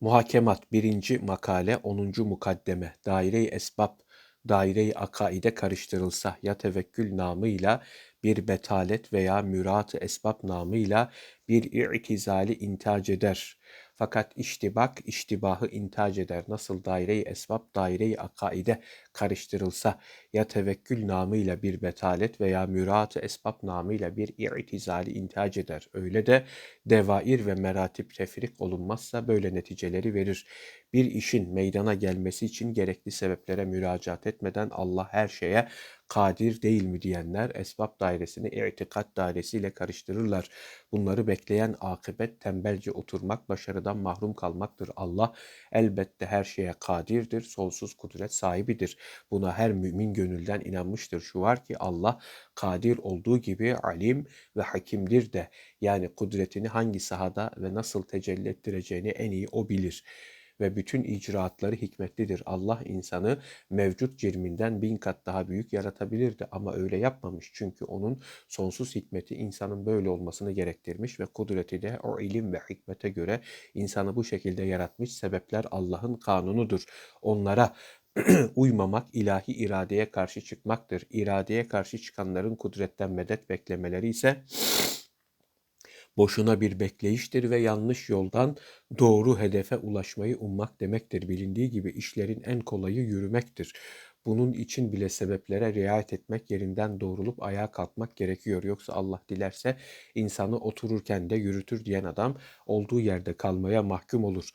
Muhakemat 1. makale 10. mukaddeme daire-i esbab daire-i akaide karıştırılsa ya tevekkül namıyla bir betalet veya mürat-ı esbab namıyla bir i'tizali intac eder. Fakat iştibak iştibahı intac eder. Nasıl daire-i esbab daire-i akaide karıştırılsa ya tevekkül namıyla bir betalet veya mürat-ı esbab namıyla bir i'tizali intac eder. Öyle de devair ve meratip tefrik olunmazsa böyle neticeleri verir. Bir işin meydana gelmesi için gerekli sebeplere müracaat etmeden Allah her şeye kadir değil mi diyenler esbab dairesini itikat dairesiyle karıştırırlar. Bunları bekleyen akıbet tembelce oturmak, başarıdan mahrum kalmaktır. Allah elbette her şeye kadirdir, sonsuz kudret sahibidir. Buna her mümin gönülden inanmıştır. Şu var ki Allah kadir olduğu gibi alim ve hakimdir de. Yani kudretini hangi sahada ve nasıl tecelli ettireceğini en iyi o bilir ve bütün icraatları hikmetlidir. Allah insanı mevcut cirminden bin kat daha büyük yaratabilirdi ama öyle yapmamış. Çünkü onun sonsuz hikmeti insanın böyle olmasını gerektirmiş ve kudreti de o ilim ve hikmete göre insanı bu şekilde yaratmış. Sebepler Allah'ın kanunudur. Onlara uymamak ilahi iradeye karşı çıkmaktır. İradeye karşı çıkanların kudretten medet beklemeleri ise boşuna bir bekleyiştir ve yanlış yoldan doğru hedefe ulaşmayı ummak demektir. Bilindiği gibi işlerin en kolayı yürümektir. Bunun için bile sebeplere riayet etmek, yerinden doğrulup ayağa kalkmak gerekiyor. Yoksa Allah dilerse insanı otururken de yürütür diyen adam olduğu yerde kalmaya mahkum olur.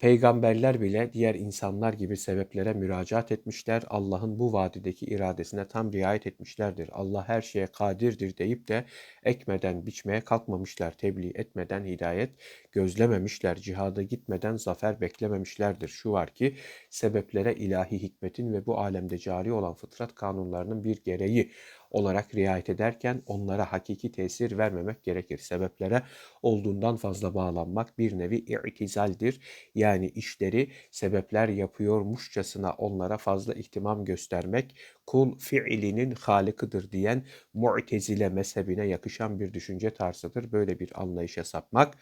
Peygamberler bile diğer insanlar gibi sebeplere müracaat etmişler. Allah'ın bu vadideki iradesine tam riayet etmişlerdir. Allah her şeye kadirdir deyip de ekmeden biçmeye kalkmamışlar. Tebliğ etmeden hidayet gözlememişler. Cihada gitmeden zafer beklememişlerdir. Şu var ki sebeplere ilahi hikmetin ve bu alemde cari olan fıtrat kanunlarının bir gereği olarak riayet ederken onlara hakiki tesir vermemek gerekir. Sebeplere olduğundan fazla bağlanmak bir nevi i'tizaldir. Yani işleri sebepler yapıyormuşçasına onlara fazla ihtimam göstermek kul fiilinin halikıdır diyen mu'tezile mezhebine yakışan bir düşünce tarzıdır. Böyle bir anlayışa sapmak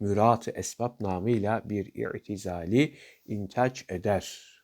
mürat-ı esbab namıyla bir i'tizali intaç eder.